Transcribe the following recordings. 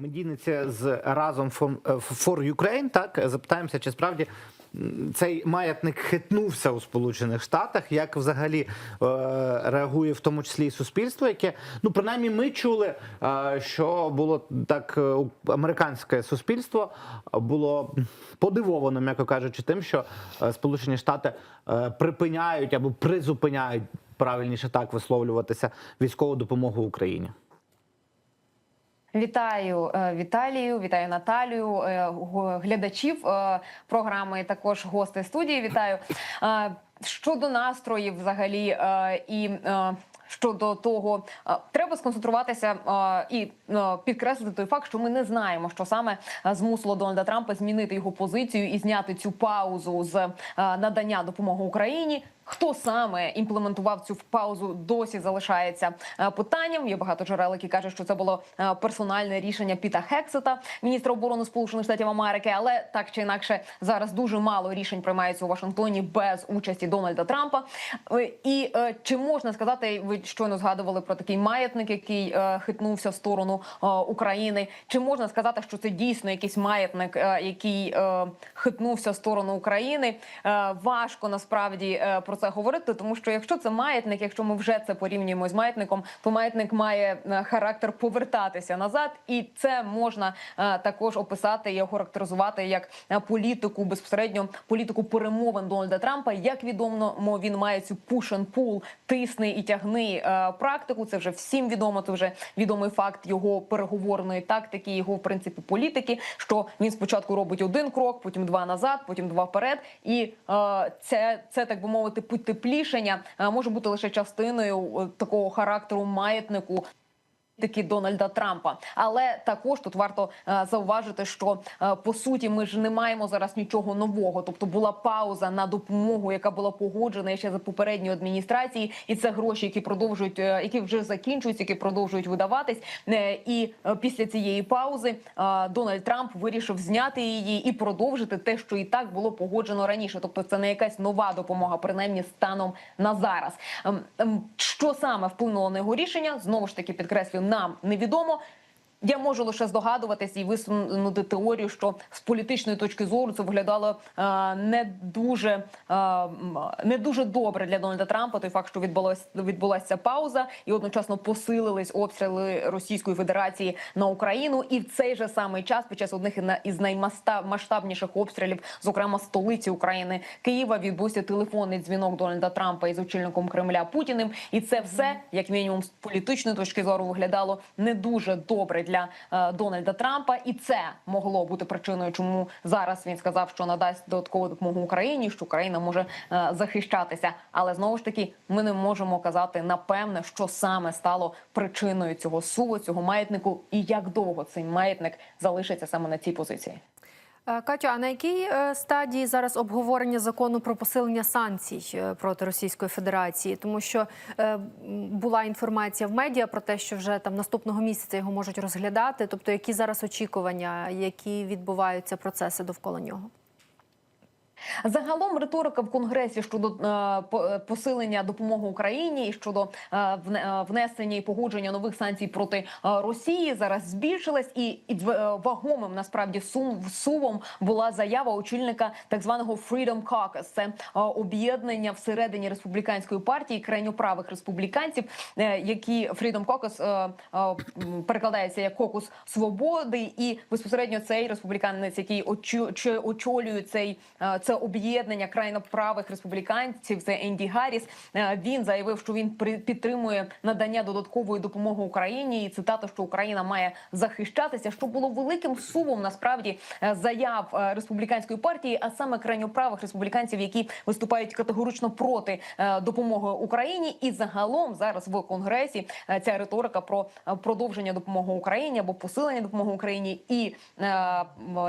медійниці з разом for Ukraine, Так запитаємося, чи справді цей маятник хитнувся у Сполучених Штатах, як взагалі е, реагує в тому числі і суспільство, яке ну принаймні ми чули, е, що було так, е, американське суспільство було подивовано, м'яко кажучи, тим, що Сполучені Штати припиняють або призупиняють правильніше так висловлюватися військову допомогу Україні. Вітаю е, Віталію, вітаю Наталію, е, глядачів е, програми. Також гости студії. Вітаю щодо настроїв, взагалі, і щодо того, треба сконцентруватися і підкреслити той факт, що ми не знаємо, що саме змусило Дональда Трампа змінити його позицію і зняти цю паузу з надання допомоги Україні. Хто саме імплементував цю паузу, досі залишається е, питанням. Є багато джерел, які кажуть, що це було е, персональне рішення Піта Хексета, міністра оборони Сполучених Штатів Америки. Але так чи інакше, зараз дуже мало рішень приймається у Вашингтоні без участі Дональда Трампа. Е, І чи можна сказати, ви щойно згадували про такий маятник, який хитнувся в сторону України? Чи можна сказати, що це дійсно якийсь маятник, який хитнувся в сторону України? Важко насправді е, про це говорити, тому що якщо це маятник, якщо ми вже це порівнюємо з маятником, то маятник має е, характер повертатися назад, і це можна е, також описати і охарактеризувати як е, політику безпосередньо політику перемовин Дональда Трампа. Як відомо, мо він має цю pull, тисни і тягни практику. Це вже всім відомо. Це вже відомий факт його переговорної тактики, його в принципі політики. Що він спочатку робить один крок, потім два назад, потім два вперед. І це, це так би мовити, путь е, може бути лише частиною е, такого характеру маятнику. Таки Дональда Трампа, але також тут варто е, зауважити, що е, по суті ми ж не маємо зараз нічого нового. Тобто була пауза на допомогу, яка була погоджена ще за попередньої адміністрації, і це гроші, які продовжують, е, які вже закінчуються, які продовжують видаватись. І після цієї паузи е, Дональд Трамп вирішив зняти її і продовжити те, що і так було погоджено раніше. Тобто, це не якась нова допомога, принаймні станом на зараз. Ем, ем, Що саме вплинуло на його рішення? Знову ж таки підкреслюю, нам невідомо. Я можу лише здогадуватись і висунути теорію, що з політичної точки зору це виглядало е, не дуже е, не дуже добре для Дональда Трампа. Той факт, що відбулась відбулася пауза, і одночасно посилились обстріли Російської Федерації на Україну. І в цей же самий час, під час одних із наймасштабніших обстрілів, зокрема столиці України Києва, відбувся телефонний дзвінок Дональда Трампа із очільником Кремля Путіним. І це все, як мінімум, з політичної точки зору виглядало не дуже добре для е, Дональда Трампа, і це могло бути причиною, чому зараз він сказав, що надасть додаткову допомогу Україні, що Україна може е, захищатися. Але знову ж таки, ми не можемо казати напевне, що саме стало причиною цього суву, цього маятнику, і як довго цей маятник залишиться саме на цій позиції. Е, Катю, а на якій е, стадії зараз обговорення закону про посилення санкцій е, проти Російської Федерації? Тому що була інформація в медіа про те, що вже там наступного місяця його можуть розглядати. Тобто, які зараз очікування, які відбуваються процеси довкола нього? Загалом риторика в конгресі щодо е, е, посилення допомоги Україні і щодо е, вне- внесення і погодження нових санкцій проти Росії зараз збільшилась, і, вагомим насправді сум сувом була заява очільника так званого Freedom Caucus. Це об'єднання всередині республіканської партії крайньоправих республіканців, які Freedom Caucus перекладається як кокус свободи, і безпосередньо цей республіканець, який очолює цей е, це об'єднання крайноправих республіканців. Це Енді Гарріс. Е, Він заявив, що він підтримує надання додаткової допомоги Україні. І цитата, що Україна має захищатися, що було великим сувом насправді е, заяв е, республіканської партії, а саме крайньоправих республіканців, які виступають категорично проти допомоги Україні. І загалом зараз в конгресі ця риторика про продовження допомоги Україні або посилення допомоги Україні і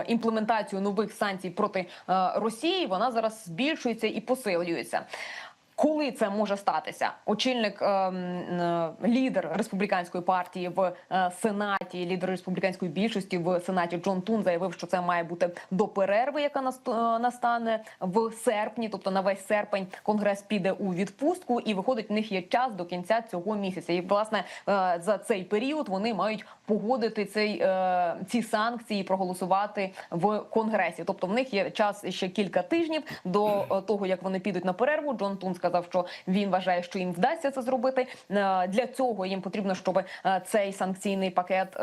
імплементацію нових санкцій проти е, Росії. Вона зараз збільшується і посилюється. Коли це може статися? Очільник ем, е, лідер республіканської партії в е, сенаті, лідер республіканської більшості в сенаті Джон Тун заявив, що це має бути до перерви, яка е, настане в серпні, тобто на весь серпень конгрес піде у відпустку, і виходить, в них є час до кінця цього місяця. І власне за цей період вони мають погодити цей е, ці санкції, і проголосувати в конгресі. Тобто в них є час ще кілька тижнів до е, того, як вони підуть на перерву. Джон Тун сказав, що він вважає, що їм вдасться це зробити. Е, Для цього їм потрібно, щоб цей санкційний пакет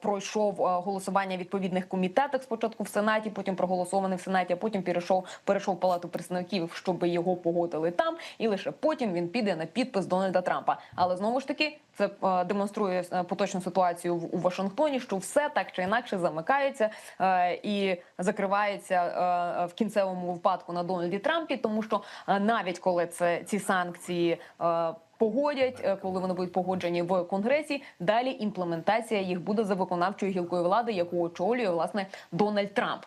пройшов голосування відповідних комітетах. Спочатку в сенаті, потім проголосований в сенаті, а потім перейшов перейшов в палату представників, щоб його погодили там, і лише потім він піде на підпис Дональда Трампа. Але знову ж таки. Це демонструє поточну ситуацію у Вашингтоні, що все так чи інакше замикається е, і закривається е, в кінцевому випадку на Дональді Трампі, тому що е, навіть коли це ці санкції. е, Погодять, е, коли вони будуть погоджені в конгресі. Далі імплементація їх буде за виконавчою гілкою влади, яку очолює власне Дональд Трамп.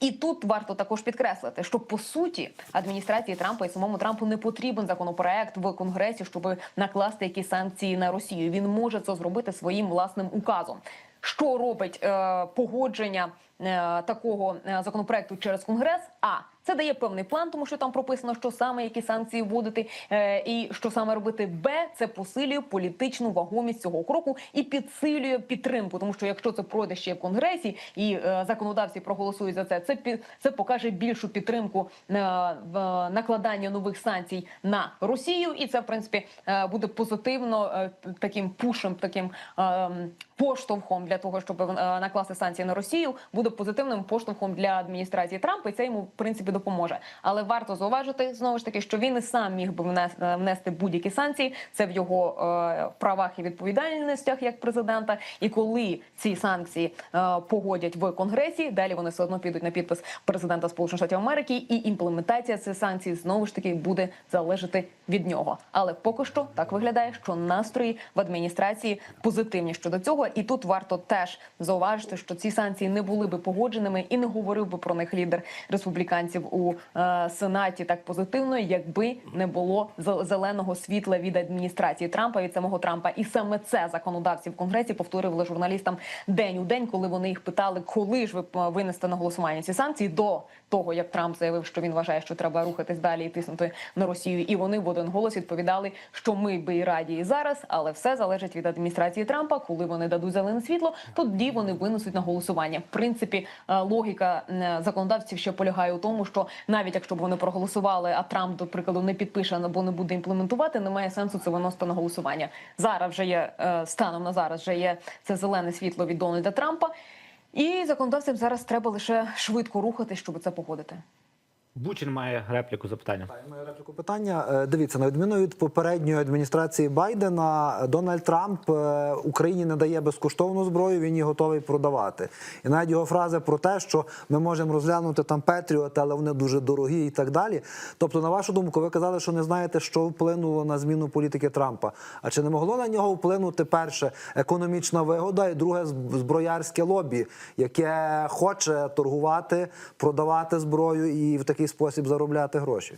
І тут варто також підкреслити, що по суті адміністрації Трампа і самому Трампу не потрібен законопроект в конгресі, щоб накласти якісь санкції на Росію. Він може це зробити своїм власним указом. Що робить е, погодження е, такого е, законопроекту через конгрес? А це дає певний план, тому що там прописано, що саме які санкції вводити, е, і що саме робити. Б це посилює політичну вагомість цього кроку і підсилює підтримку. Тому що якщо це пройде ще в конгресі і е, законодавці проголосують за це, це пі- це покаже більшу підтримку е, в накладання нових санкцій на Росію, і це в принципі буде позитивно таким пушем, таким поштовхом для того, щоб накласти санкції на Росію, буде позитивним поштовхом для адміністрації Трампа, і це йому в принципі допоможе. Але варто зауважити знову ж таки, що він і сам міг би е, внести будь-які санкції. Це в його е, правах і відповідальностях як президента. І коли ці санкції е, погодять в конгресі, далі вони все одно підуть на підпис президента Сполучених Штатів Америки, і імплементація цих санкцій знову ж таки буде залежати від нього. Але поки що так виглядає, що настрої в адміністрації позитивні щодо цього. І тут варто теж зауважити, що ці санкції не були би погодженими і не говорив би про них лідер республіканців у е, сенаті так позитивно, якби не було зеленого світла від адміністрації Трампа від самого Трампа. І саме це законодавці в конгресі повторювали журналістам день у день, коли вони їх питали, коли ж ви е, винесете на голосування ці санкції до того, як Трамп заявив, що він вважає, що треба рухатись далі і тиснути на Росію. І вони в один голос відповідали, що ми би і раді і зараз, але все залежить від адміністрації Трампа. Коли вони дадуть зелене світло, тоді вони винесуть на голосування. В принципі, е, логіка законодавців ще полягає у тому, що навіть якщо б вони проголосували, а Трамп, до прикладу, не підпише або не буде імплементувати, немає сенсу це виносити на голосування. Зараз вже є е, станом на зараз вже є це зелене світло від Дональда Трампа. І законодавцям зараз треба лише швидко рухати, щоб це погодити. Бучин має репліку запитання. Маю репліку питання. Е, Дивіться, на відміну від попередньої адміністрації Байдена, Дональд Трамп е, Україні не дає безкоштовну зброю, він її готовий продавати. І навіть його фраза про те, що ми можемо розглянути там Петріот, але вони дуже дорогі і так далі. Тобто, на вашу думку, ви казали, що не знаєте, що вплинуло на зміну політики Трампа. А чи не могло на нього вплинути перше економічна вигода, і друге зброярське лобі, яке хоче торгувати, продавати зброю і в такий спосіб заробляти гроші?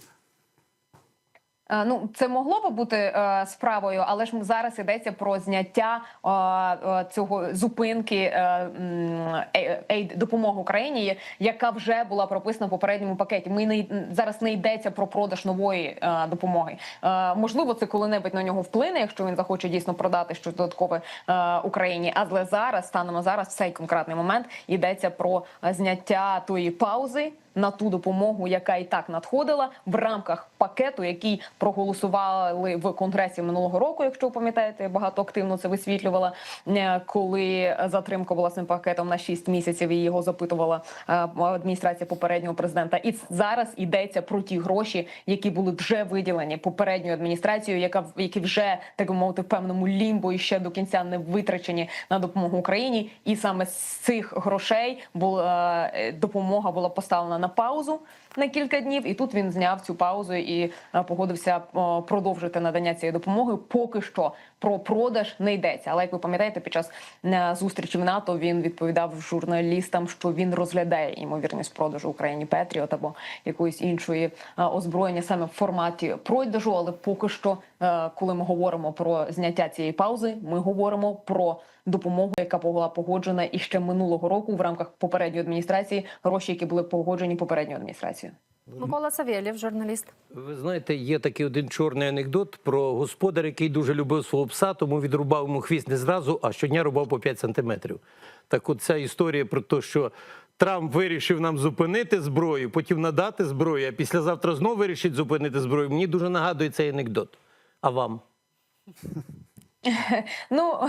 Е, Ну, це могло би бути е, справою, але ж зараз йдеться про зняття е, е, цього зупинки е, е, допомоги Україні, яка вже була прописана в попередньому пакеті. Ми не зараз не йдеться про продаж нової е, допомоги. Е, можливо, це коли-небудь на нього вплине, якщо він захоче дійсно продати щось додаткове е, Україні. Але зараз, станом на зараз, в цей конкретний момент йдеться про е, зняття тої паузи на ту допомогу, яка і так надходила в рамках пакету, який проголосували в конгресі минулого року. Якщо ви пам'ятаєте, я багато активно це висвітлювала, е, коли затримка була цим пакетом на 6 місяців і його запитувала е, адміністрація попереднього президента. І зараз йдеться про ті гроші, які були вже виділені попередньою адміністрацією, яка які вже так би мовити в певному лімбо і ще до кінця не витрачені на допомогу Україні. І саме з цих грошей була е, допомога була поставлена на паузу на кілька днів, і тут він зняв цю паузу і е, погодився е, продовжити надання цієї допомоги. Поки що про продаж не йдеться. Але як ви пам'ятаєте, під час е, зустрічі в НАТО він відповідав журналістам, що він розглядає ймовірність продажу Україні Петріот або якоїсь іншої е, озброєння саме в форматі продажу. Але поки що, е, коли ми говоримо про зняття цієї паузи, ми говоримо про допомогу, яка була погоджена і ще минулого року в рамках попередньої адміністрації, гроші, які були погоджені попередньою адміністрацією. Микола Савєлєв, журналіст. Ви знаєте, є такий один чорний анекдот про господаря, який дуже любив свого пса, тому відрубав йому хвіст не зразу, а щодня рубав по 5 сантиметрів. Так от ця історія про те, що Трамп вирішив нам зупинити зброю, потім надати зброю, а післязавтра знову вирішить зупинити зброю, мені дуже нагадує цей анекдот. А вам? Ну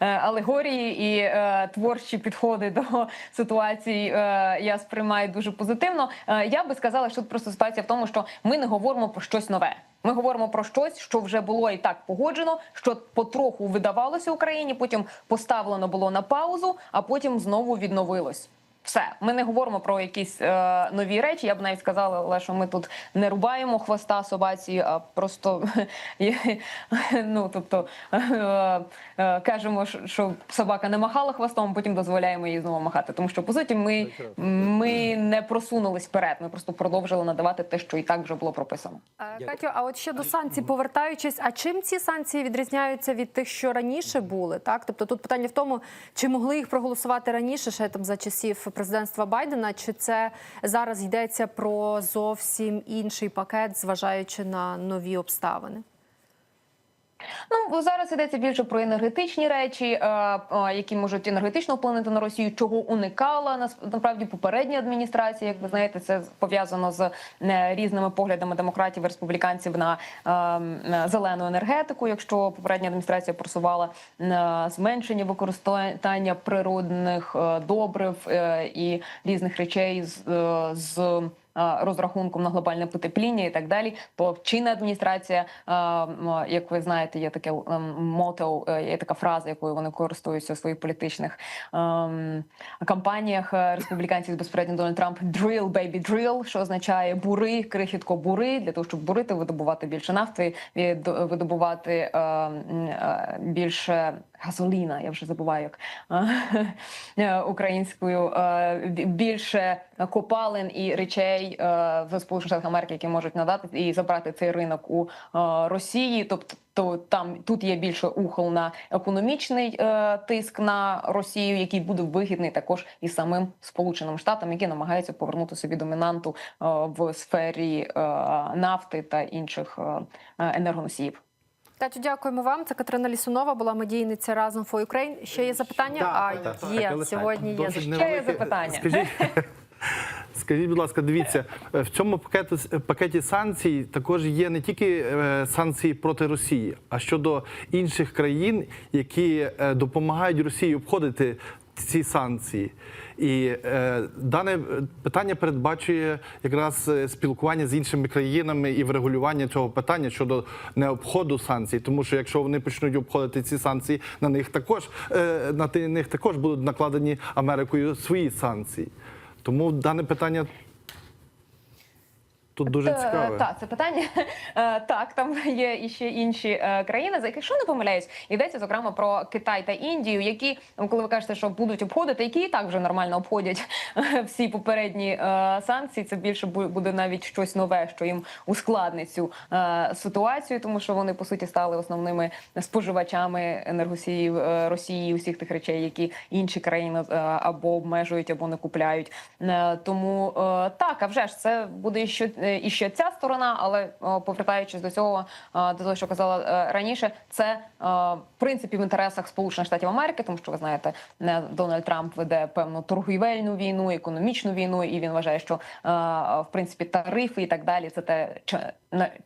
е, алегорії і е, творчі підходи до ситуації е, я сприймаю дуже позитивно. Е, я би сказала, що тут просто ситуація в тому, що ми не говоримо про щось нове. Ми говоримо про щось, що вже було і так погоджено, що потроху видавалося Україні, потім поставлено було на паузу, а потім знову відновилось. Все, ми не говоримо про якісь е, нові речі. Я б навіть сказала, але що ми тут не рубаємо хвоста собаці, а просто ну тобто е, е, кажемо, що- собака не махала хвостом, потім дозволяємо їй знову махати. Тому що по суті, ми, ми не просунулись вперед. Ми просто продовжили надавати те, що і так вже було прописано. Е, Катю, а от ще до санкцій повертаючись, а чим ці санкції відрізняються від тих, що раніше були? Так, тобто тут питання в тому, чи могли їх проголосувати раніше, ще там за часів президентства Байдена, чи це зараз йдеться про зовсім інший пакет, зважаючи на нові обставини? Ну зараз йдеться більше про енергетичні речі, е, е, які можуть енергетично вплинути на Росію, чого уникала насправді попередня адміністрація. Як ви знаєте, це пов'язано з е, різними поглядами демократів і республіканців на зелену енергетику. Якщо попередня адміністрація просувала е, зменшення використання природних добрив і різних речей з, розрахунком на глобальне потепління і так далі. То чинна адміністрація, е, як ви знаєте, є таке ем, мото, е, є така фраза, якою вони користуються у своїх політичних кампаніях е, республіканців безпосередньо Дональд Трамп drill, baby drill, що означає бури, крихітко бури для того, щоб бурити, видобувати більше нафти, видобувати е, е, більше газоліна. Я вже забуваю як е, українською е, більше копалин і речей е, в Сполучених Штатах Америки, які можуть надати і забрати цей ринок у Росії. Тобто то там тут є більше ухил на економічний е, тиск на Росію, який буде вигідний також і самим Сполученим Штатам, які намагаються повернути собі домінанту е, в сфері е, нафти та інших е, енергоносіїв. Катю, дякуємо вам. Це Катерина Лісунова була медійниця разом for Ukraine. Ще є запитання? Да, а так, так, є так, сьогодні. Є ще невелике... Є запитання. Скажіть, скажіть, будь ласка, дивіться, е, в цьому пакету пакеті санкцій також є не тільки е, санкції проти Росії, а щодо інших країн, які е, допомагають Росії обходити ці санкції. І е, дане питання передбачує якраз е, спілкування з іншими країнами і врегулювання цього питання щодо необходу санкцій. Тому що якщо вони почнуть обходити ці санкції, на них також е, на них також будуть накладені Америкою свої санкції. Тому дане питання тут дуже Е, цікаве. Так, це питання. Е, Так, там є і ще інші е, країни, за якщо не помиляюсь, йдеться зокрема про Китай та Індію, які, ну, коли ви кажете, що будуть обходити, які і так вже нормально обходять всі попередні санкції. Це більше буде навіть щось нове, що їм ускладнить цю ситуацію, тому що вони по суті стали основними споживачами енергосіїв Росії, усіх тих речей, які інші країни або обмежують, або не купляють. Тому так, а вже ж це буде що і ще ця сторона, але е, повертаючись до цього, е, до того, що казала е, раніше, це е, в принципі в інтересах Сполучених Штатів Америки, тому що ви знаєте, Дональд Трамп веде певну торгівельну війну, економічну війну, і він вважає, що е, в принципі тарифи і так далі це те,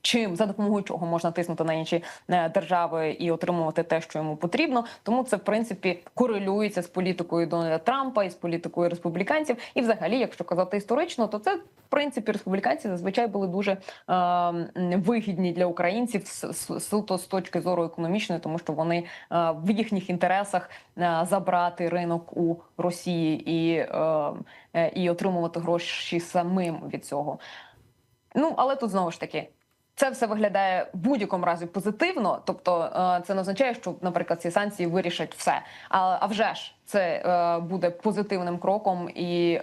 чим за допомогою чого можна тиснути на інші е, держави і отримувати те, що йому потрібно. Тому це в принципі корелюється з політикою Дональда Трампа і з політикою республіканців. І, взагалі, якщо казати історично, то це в принципі республіканці зазвичай були дуже е, вигідні для українців з точки зору економічної, тому що вони е, в їхніх інтересах е, забрати ринок у Росії і, е, е, і отримувати гроші самим від цього. Ну але тут знову ж таки. Це все виглядає в будь-якому разі позитивно, тобто е, це не означає, що, наприклад, ці санкції вирішать все. А, а вже ж це е, буде позитивним кроком і е,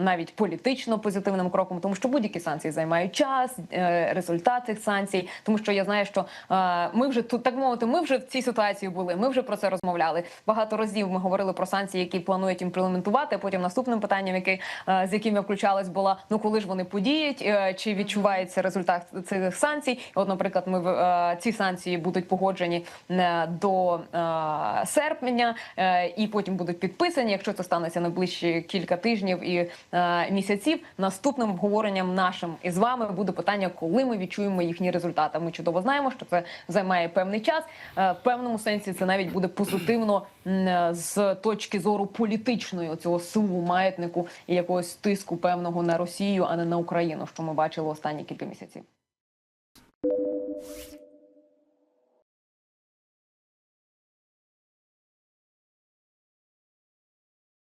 навіть політично позитивним кроком, тому що будь-які санкції займають час, е, результат цих санкцій. Тому що я знаю, що е, ми вже тут так мовити, ми вже в цій ситуації були. Ми вже про це розмовляли. Багато разів ми говорили про санкції, які планують імплементувати. Потім наступним питанням, яке е, з яким я включалась, була ну коли ж вони подіють, е, чи відчувається результат цих санкцій? От, наприклад, ми е, ці санкції будуть погоджені е, до е, серпня, е, і потім будуть підписані. Якщо це станеться найближчі кілька тижнів і е, місяців, наступним обговоренням нашим із вами буде питання, коли ми відчуємо їхні результати. Ми чудово знаємо, що це займає певний час. Е, В певному сенсі це навіть буде позитивно е, з точки зору політичної цього силу маятнику і якогось тиску певного на Росію, а не на Україну, що ми бачили останні кілька місяців.